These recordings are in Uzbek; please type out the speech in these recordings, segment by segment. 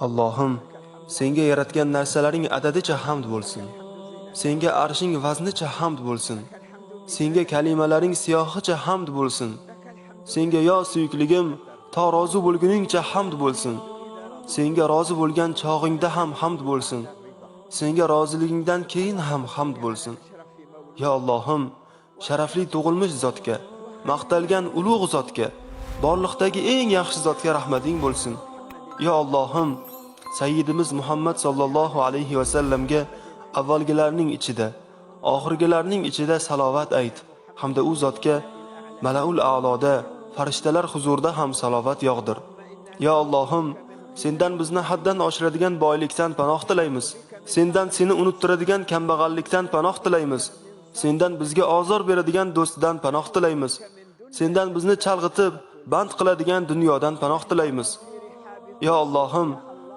Allohim, senga yaratgan narsalaring adadicha hamd bo'lsin. Senga arshing vaznicha hamd bo'lsin. Senga kalimalaring siyohicha hamd bo'lsin. Senga yo suyukligim, to rozi bo'lguningcha hamd bo'lsin. Senga rozi bo'lgan chog'ingda ham hamd bo'lsin. Senga roziligingdan keyin ham hamd bo'lsin. Ya Allohim, sharafli tug'ilmish zotga, maqtalgan ulug' zotga, borliqdagi eng yaxshi zotga rahmating bo'lsin. Ya Allohim, Sayyidimiz Muhammad sallallohu alayhi va sallamga avvalgilarning ichida, oxirgilarning ichida salovat ayt, hamda u zotga Malaul a'loda, farishtalar huzurida ham salovat yog'dir. Ya Allohim, sendan bizni haddan oshiradigan boylikdan panoh tilaymiz. Sendan seni unuttiradigan kambag'allikdan panoh tilaymiz. Sendan bizga ozor beradigan do'stdan panoh tilaymiz. Sendan bizni chalg'itib, band qiladigan dunyodan panoh tilaymiz. Ya Allohim,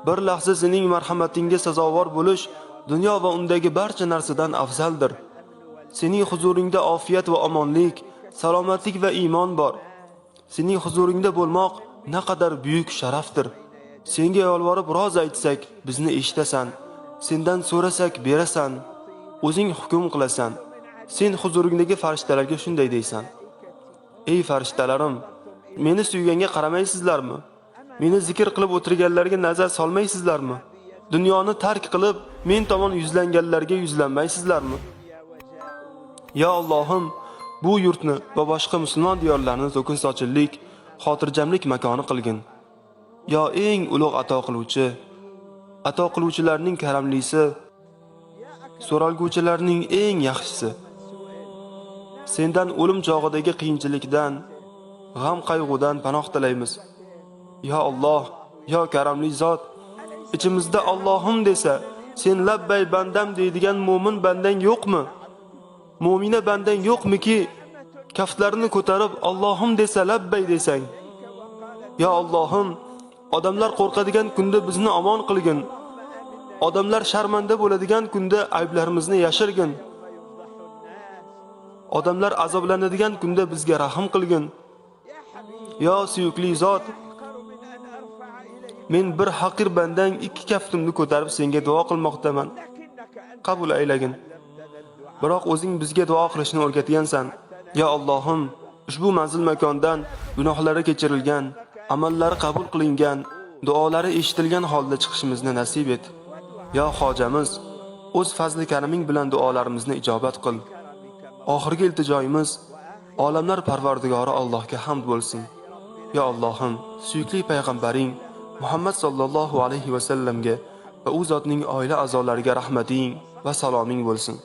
bir lahza sening marhamatingga sazovor bo'lish dunyo va undagi barcha narsadan afzaldir. Sening huzuringda ofiyat va omonlik, salomatlik va iymon bor. Sening huzuringda bo'lmoq naqadar buyuk sharafdir. Senga yolvorib roz aytsak, bizni eshitasan. Sendan so'rasak, berasan. O'zing hukm qilasan. Sen huzuringdagi farishtalarga shunday deysan: Ey farishtalarim, meni suyganga qaramaysizlarmi? Meni zikr qilib o'tirganlarga nazar solmaysizlarmi? Dunyoni tark qilib, men tomon yuzlanganlarga yuzlanmaysizlarmi? Ya Allohim, bu yurtni va boshqa musulmon diyorlarni to'kin sochillik, xotirjamlik makoni qilgin. Yo eng ulug' ato qiluvchi, ato qiluvchilarning karamlisi, so'ralguvchilarning eng yaxshisi. Sendan o'lim chog'idagi qiyinchilikdan, g'am qayg'udan panoh tilaymiz. Ya Alloh, yo karamli zot, ichimizda Allohim desa, sen labbay bandam deydigan mo'min bandang yo'qmi? Mo'mina bandang yo'qmiki? Kaftlarini ko'tarib Allohim desa labbay desang. Ya Allohim, odamlar qo'rqadigan kunda bizni omon qilgin. Odamlar sharmanda bo'ladigan kunda ayblarimizni yashirgin. Odamlar azoblanadigan kunda bizga rahim qilgin. Yo suyukli zot, men bir haqir bandang ikki kaftimni ko'tarib senga duo qilmoqdaman. Qabul aylagin. Biroq o'zing bizga duo qilishni o'rgatgansan. Ya Allohim, ushbu manzil makondan gunohlari kechirilgan, amallari qabul qilingan, duolari eshitilgan holda chiqishimizni nasib et. yo hojamiz, o'z fazli karaming bilan duolarimizni ijobat qil. Oxirgi iltijoyimiz olamlar Parvardigori Allohga hamd bo'lsin. Ya Allohim, suyukli payg'ambaring Muhammad sallallohu alayhi va sallamga va u zotning oila a'zolariga rahmating va saloming bo'lsin.